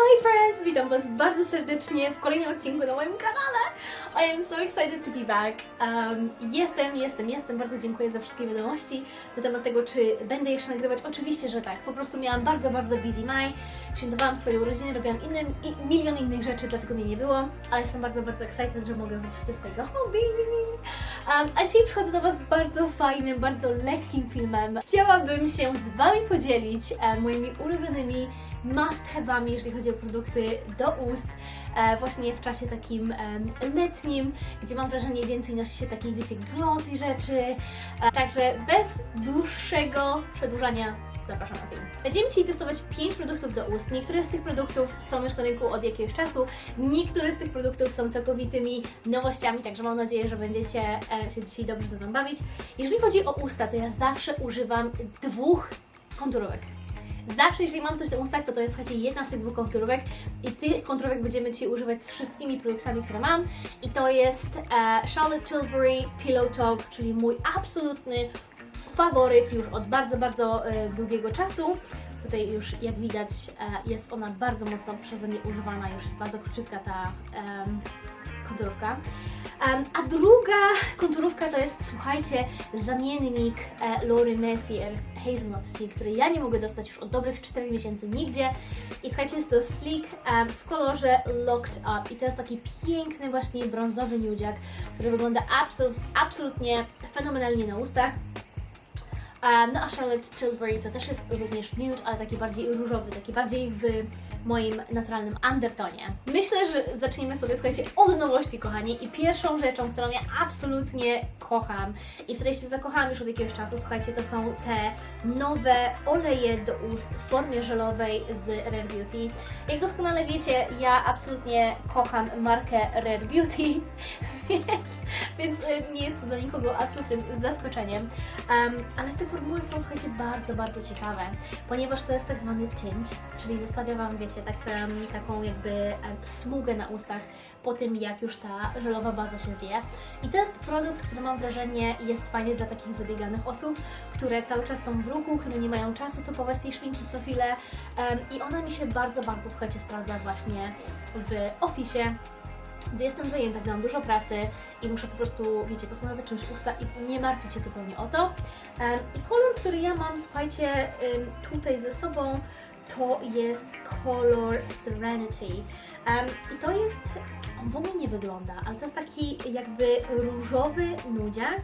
Hi friends! Witam Was bardzo serdecznie w kolejnym odcinku na moim kanale. I am so excited to be back. Um, jestem, jestem, jestem. Bardzo dziękuję za wszystkie wiadomości na temat tego, czy będę jeszcze nagrywać. Oczywiście, że tak. Po prostu miałam bardzo, bardzo busy maj. Świętowałam swoje urodziny, robiłam innym, i milion innych rzeczy, dlatego mnie nie było. Ale jestem bardzo, bardzo excited, że mogę wrócić do swojego hobby. Um, a dzisiaj przychodzę do Was z bardzo fajnym, bardzo lekkim filmem. Chciałabym się z Wami podzielić e, moimi ulubionymi must-have'ami, jeżeli chodzi o produkty do ust, e, właśnie w czasie takim em, letnim, gdzie mam wrażenie więcej nosi się takich, wiecie, glossy rzeczy. E, także bez dłuższego przedłużania zapraszam na film. Będziemy dzisiaj testować 5 produktów do ust. Niektóre z tych produktów są już na rynku od jakiegoś czasu, niektóre z tych produktów są całkowitymi nowościami, także mam nadzieję, że będziecie e, się dzisiaj dobrze ze mną bawić. Jeżeli chodzi o usta, to ja zawsze używam dwóch konturówek. Zawsze, jeżeli mam coś do ustach, to to jest, słuchajcie, jedna z tych dwóch konturówek i tych konturówek będziemy dzisiaj używać z wszystkimi produktami, które mam i to jest e, Charlotte Tilbury Pillow Talk, czyli mój absolutny faworyt już od bardzo, bardzo e, długiego czasu. Tutaj już, jak widać, e, jest ona bardzo mocno przeze mnie używana, już jest bardzo króciutka ta em, konturówka. Em, a druga konturówka to jest, słuchajcie, zamiennik e, Laurie Messier Hazelnut który ja nie mogę dostać już od dobrych 4 miesięcy nigdzie. I słuchajcie, jest to sleek em, w kolorze Locked Up i to jest taki piękny właśnie brązowy nudziak, który wygląda absolut, absolutnie fenomenalnie na ustach. No a Charlotte Tilbury to też jest również nude, ale taki bardziej różowy, taki bardziej w moim naturalnym undertonie. Myślę, że zaczniemy sobie, słuchajcie, od nowości, kochani. I pierwszą rzeczą, którą ja absolutnie kocham i w której się zakochałam już od jakiegoś czasu, słuchajcie, to są te nowe oleje do ust w formie żelowej z Rare Beauty. Jak doskonale wiecie, ja absolutnie kocham markę Rare Beauty, więc, więc y, nie jest to dla nikogo absolutnym zaskoczeniem. Um, ale te formuły są, słuchajcie, bardzo, bardzo ciekawe, ponieważ to jest tak zwany tint, czyli zostawia Wam, wiecie, tak, taką jakby smugę na ustach po tym, jak już ta żelowa baza się zje. I to jest produkt, który mam wrażenie jest fajny dla takich zabieganych osób, które cały czas są w ruchu, które nie mają czasu topować tej szminki co chwilę i ona mi się bardzo, bardzo, słuchajcie, sprawdza właśnie w ofisie, gdy jestem zajęta, gdy mam dużo pracy i muszę po prostu, wiecie, posmarować czymś usta i nie martwić się zupełnie o to. I kolor, który ja mam, słuchajcie, tutaj ze sobą, to jest kolor Serenity. I to jest, on w ogóle nie wygląda, ale to jest taki jakby różowy nudziak.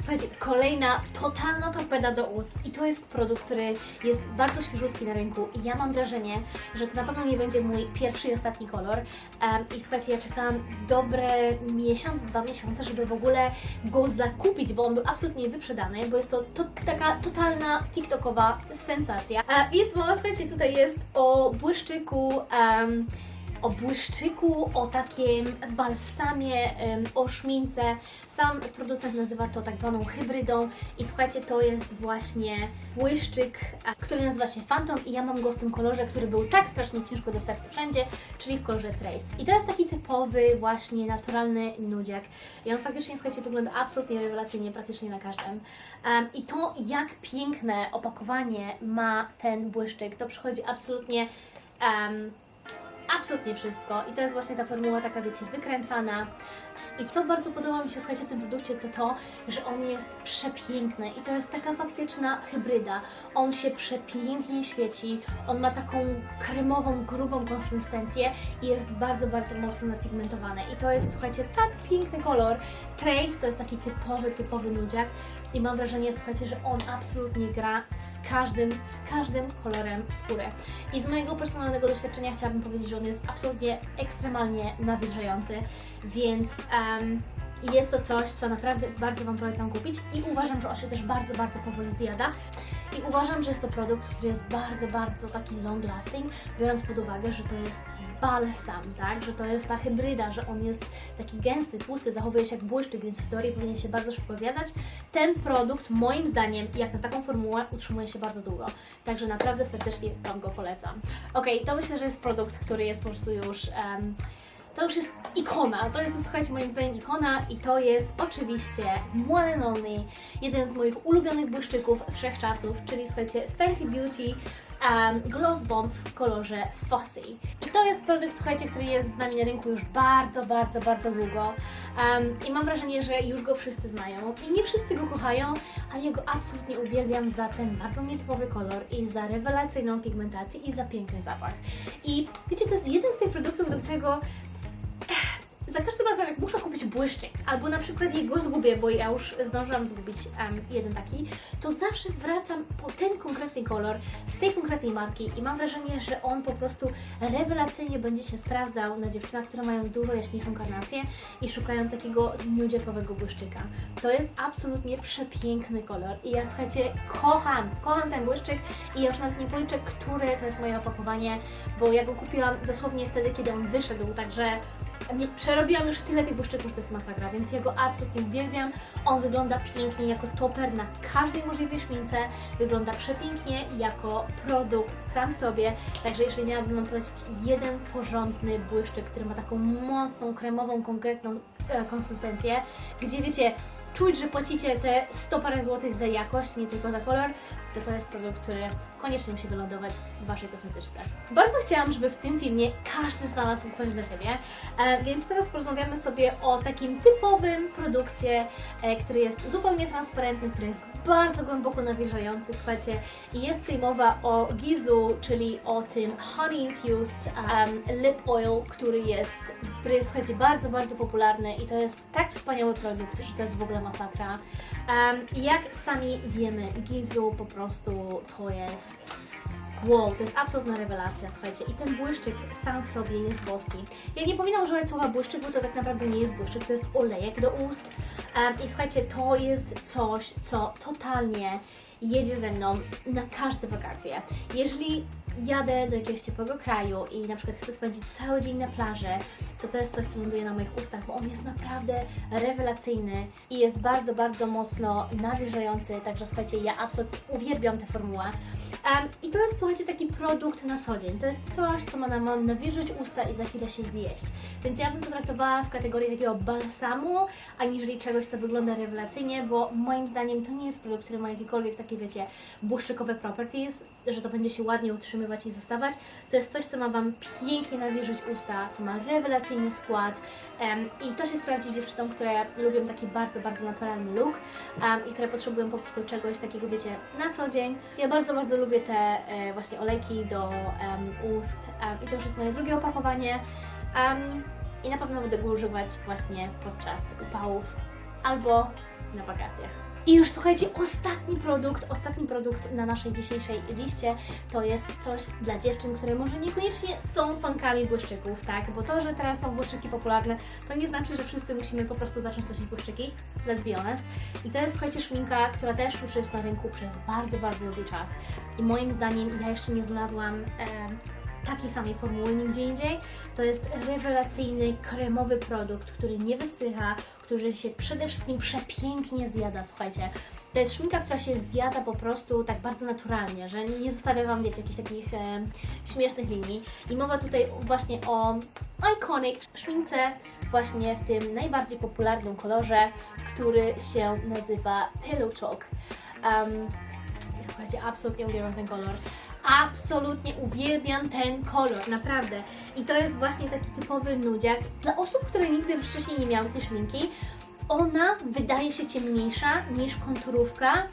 Słuchajcie, kolejna totalna torpeda do ust i to jest produkt, który jest bardzo świeżutki na rynku i ja mam wrażenie, że to na pewno nie będzie mój pierwszy i ostatni kolor Em, i słuchajcie, ja czekałam dobre miesiąc, dwa miesiące, żeby w ogóle go zakupić, bo on był absolutnie wyprzedany, bo jest to, to taka totalna tiktokowa sensacja. A, więc mowa, słuchajcie, tutaj jest o błyszczyku em, o błyszczyku, o takim balsamie, o szmince. Sam producent nazywa to tak zwaną hybrydą i słuchajcie, to jest właśnie błyszczyk, który nazywa się Phantom i ja mam go w tym kolorze, który był tak strasznie ciężko dostępny wszędzie, czyli w kolorze Trace. I to jest taki typowy właśnie naturalny nudziak i on faktycznie, słuchajcie, wygląda absolutnie rewelacyjnie praktycznie na każdym. Em, I to, jak piękne opakowanie ma ten błyszczyk, to przychodzi absolutnie em, absolutnie wszystko. I to jest właśnie ta formuła taka, wiecie, wykręcana. I co bardzo podoba mi się, słuchajcie, w tym produkcie, to to, że on jest przepiękny i to jest taka faktyczna hybryda. On się przepięknie świeci, on ma taką kremową, grubą konsystencję i jest bardzo, bardzo mocno napigmentowany. I to jest, słuchajcie, tak piękny kolor. Trace to jest taki typowy, typowy nudziak i mam wrażenie, słuchajcie, że on absolutnie gra z każdym, z każdym kolorem skóry. I z mojego personalnego doświadczenia chciałabym powiedzieć, że on jest absolutnie ekstremalnie nawilżający, więc em, jest to coś, co naprawdę bardzo Wam polecam kupić i uważam, że on się też bardzo, bardzo powoli zjada. I uważam, że jest to produkt, który jest bardzo, bardzo taki long lasting, biorąc pod uwagę, że to jest balsam, tak? Że to jest ta hybryda, że on jest taki gęsty, tłusty, zachowuje się jak błyszczyk, więc w teorii powinien się bardzo szybko zjadać. Ten produkt, moim zdaniem, jak na taką formułę, utrzymuje się bardzo długo. Także naprawdę serdecznie Wam go polecam. Ok, to myślę, że jest produkt, który jest po prostu już. em, to już jest ikona. To jest, słuchajcie, moim zdaniem ikona i to jest oczywiście one jeden z moich ulubionych błyszczyków wszechczasów, czyli słuchajcie, Fenty Beauty um, Gloss Bomb w kolorze Fossy. I to jest produkt, słuchajcie, który jest z nami na rynku już bardzo, bardzo, bardzo długo. Um, I mam wrażenie, że już go wszyscy znają. I nie wszyscy go kochają, ale ja go absolutnie uwielbiam za ten bardzo nietypowy kolor i za rewelacyjną pigmentację i za piękny zapach. I wiecie, to jest jeden z tych produktów, do którego za każdym razem, jak muszę kupić błyszczyk, albo na przykład jego zgubię, bo ja już zdążyłam zgubić em, jeden taki, to zawsze wracam po ten konkretny kolor z tej konkretnej marki i mam wrażenie, że on po prostu rewelacyjnie będzie się sprawdzał na dziewczynach, które mają dużo jaśniejszą karnację i szukają takiego nudziakowego błyszczyka. To jest absolutnie przepiękny kolor i ja słuchajcie, kocham, kocham ten błyszczyk i ja już nawet nie policzę, które to jest moje opakowanie, bo ja go kupiłam dosłownie wtedy, kiedy on wyszedł, także przerobiłam już tyle tych błyszczyków, że to jest masakra, więc ja go absolutnie uwielbiam. On wygląda pięknie jako toper na każdej możliwej szmince, wygląda przepięknie jako produkt sam sobie, także jeżeli miałabym Wam polecić jeden porządny błyszczyk, który ma taką mocną, kremową, konkretną e, konsystencję, gdzie wiecie, czuć, że płacicie te 100 parę złotych za jakość, nie tylko za kolor, to to jest produkt, który koniecznie musi wylądować w Waszej kosmetyczce. Bardzo chciałam, żeby w tym filmie każdy znalazł coś dla siebie, e, więc teraz porozmawiamy sobie o takim typowym produkcie, e, który jest zupełnie transparentny, który jest bardzo głęboko nawilżający, słuchajcie, i jest tutaj mowa o Gizu, czyli o tym Honey Infused um, Lip Oil, który jest, który jest, słuchajcie, bardzo, bardzo popularny i to jest tak wspaniały produkt, że to jest w ogóle masakra. Um, jak sami wiemy, Gizu po prostu to jest Wow, to jest absolutna rewelacja, słuchajcie. I ten błyszczyk sam w sobie jest boski. Jak nie powinnam używać słowa błyszczyk, bo to tak naprawdę nie jest błyszczyk, to jest olejek do ust. Um, I słuchajcie, to jest coś, co totalnie jedzie ze mną na każde wakacje. Jeżeli jadę do jakiegoś ciepłego kraju i na przykład chcę spędzić cały dzień na plaży, to to jest coś, co ląduje na moich ustach, bo on jest naprawdę rewelacyjny i jest bardzo, bardzo mocno nawilżający, także słuchajcie, ja absolutnie uwielbiam tę formułę. Um, I to jest, słuchajcie, taki produkt na co dzień. To jest coś, co ma nam nawilżyć usta i za chwilę się zjeść. Więc ja bym to traktowała w kategorii takiego balsamu, aniżeli czegoś, co wygląda rewelacyjnie, bo moim zdaniem to nie jest produkt, który ma jakiekolwiek takie, wiecie, błyszczykowe properties, że to będzie się ładnie utrzymywać i zostawać. To jest coś, co ma Wam pięknie nawilżyć usta, co ma rewelacyjny skład em, i to się sprawdzi dziewczynom, które lubią taki bardzo, bardzo naturalny look em, i które potrzebują po prostu czegoś takiego, wiecie, na co dzień. Ja bardzo, bardzo lubię te e, właśnie olejki do em, ust em, i to już jest moje drugie opakowanie em, i na pewno będę go używać właśnie podczas upałów albo na wakacjach. I już słuchajcie, ostatni produkt, ostatni produkt na naszej dzisiejszej liście to jest coś dla dziewczyn, które może niekoniecznie są fankami błyszczyków, tak? Bo to, że teraz są błyszczyki popularne, to nie znaczy, że wszyscy musimy po prostu zacząć nosić błyszczyki. Let's be honest. I to jest, słuchajcie, szminka, która też już jest na rynku przez bardzo, bardzo długi czas. I moim zdaniem ja jeszcze nie znalazłam e, takiej samej formuły nigdzie indziej. To jest rewelacyjny, kremowy produkt, który nie wysycha, który się przede wszystkim przepięknie zjada, słuchajcie. To jest szminka, która się zjada po prostu tak bardzo naturalnie, że nie zostawia Wam, wiecie, jakichś takich e, śmiesznych linii. I mowa tutaj właśnie o Iconic szmince, właśnie w tym najbardziej popularnym kolorze, który się nazywa Pillow Talk. Um, słuchajcie, absolutnie uwielbiam ten kolor. Absolutnie uwielbiam ten kolor, naprawdę. I to jest właśnie taki typowy nudziak. Dla osób, które nigdy wcześniej nie miały tej szminki, ona wydaje się ciemniejsza niż konturówka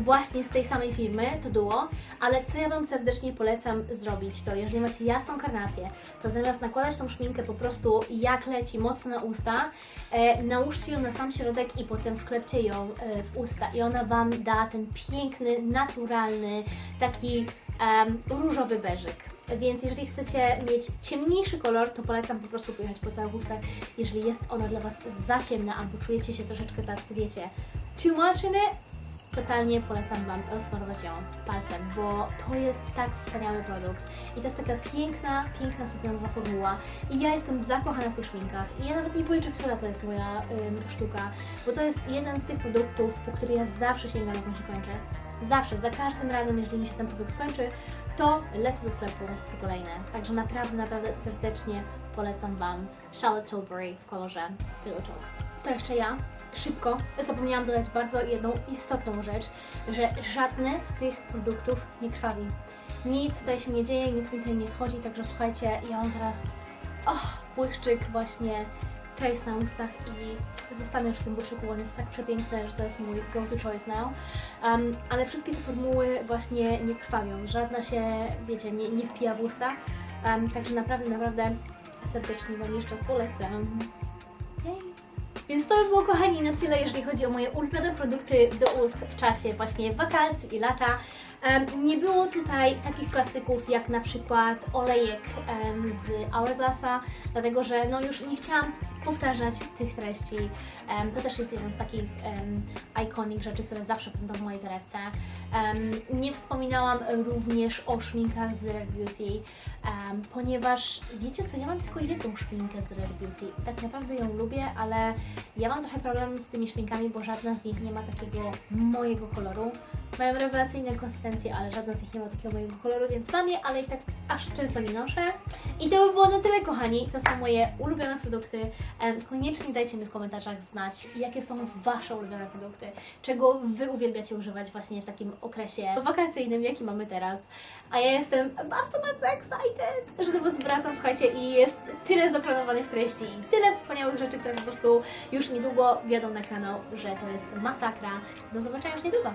właśnie z tej samej firmy, to duo, ale co ja Wam serdecznie polecam zrobić, to jeżeli macie jasną karnację, to zamiast nakładać tą szminkę po prostu jak leci mocno na usta, e, nałóżcie ją na sam środek i potem wklepcie ją e, w usta i ona Wam da ten piękny, naturalny, taki em, różowy beżyk. Więc jeżeli chcecie mieć ciemniejszy kolor, to polecam po prostu pojechać po całych ustach. Jeżeli jest ona dla Was za ciemna albo czujecie się troszeczkę tacy, wiecie, too much in it, totalnie polecam Wam rozsmarować ją palcem, bo to jest tak wspaniały produkt i to jest taka piękna, piękna satynowa formuła i ja jestem zakochana w tych szminkach i ja nawet nie policzę, która to jest moja ym, sztuka, bo to jest jeden z tych produktów, po który ja zawsze sięgam, jak on się kończy. Zawsze, za każdym razem, jeżeli mi się ten produkt skończy, to lecę do sklepu po kolejne. Także naprawdę, naprawdę serdecznie polecam Wam Charlotte Tilbury w kolorze Pillow Talk. To jeszcze ja. Szybko zapomniałam dodać bardzo jedną istotną rzecz, że żadne z tych produktów nie krwawi. Nic tutaj się nie dzieje, nic mi tutaj nie schodzi, także słuchajcie, ja mam teraz oh, błyszczyk właśnie Trace na ustach i zostanę już w tym błyszczyku, on jest tak przepiękny, że to jest mój go-to choice now. Um, ale wszystkie te formuły właśnie nie krwawią, żadna się, wiecie, nie, nie wpija w usta, um, także naprawdę, naprawdę serdecznie Wam jeszcze raz polecam. Więc to by było, kochani, na tyle, jeżeli chodzi o moje ulubione produkty do ust w czasie właśnie wakacji i lata. Nie było tutaj takich klasyków jak na przykład olejek z Hourglassa, dlatego że no już nie chciałam powtarzać tych treści. To też jest jeden z takich iconic rzeczy, które zawsze będą w mojej torebce. Nie wspominałam również o szminkach z Rare Beauty, ponieważ wiecie co, ja mam tylko jedną szminkę z Rare Beauty. Tak naprawdę ją lubię, ale ja mam trochę problem z tymi szminkami, bo żadna z nich nie ma takiego mojego koloru. Mają rewelacyjne konsystencje, ale żadna z nich nie ma takiego mojego koloru, więc mam je, ale i tak aż często nie noszę. I to by było na tyle, kochani. To są moje ulubione produkty. Koniecznie dajcie mi w komentarzach znać, jakie są Wasze ulubione produkty, czego Wy uwielbiacie używać właśnie w takim okresie wakacyjnym, jaki mamy teraz. A ja jestem bardzo, bardzo excited, że do Was wracam, słuchajcie, i jest tyle zaplanowanych treści i tyle wspaniałych rzeczy, które po prostu już niedługo wjadą na kanał, że to jest masakra. Do zobaczenia już niedługo.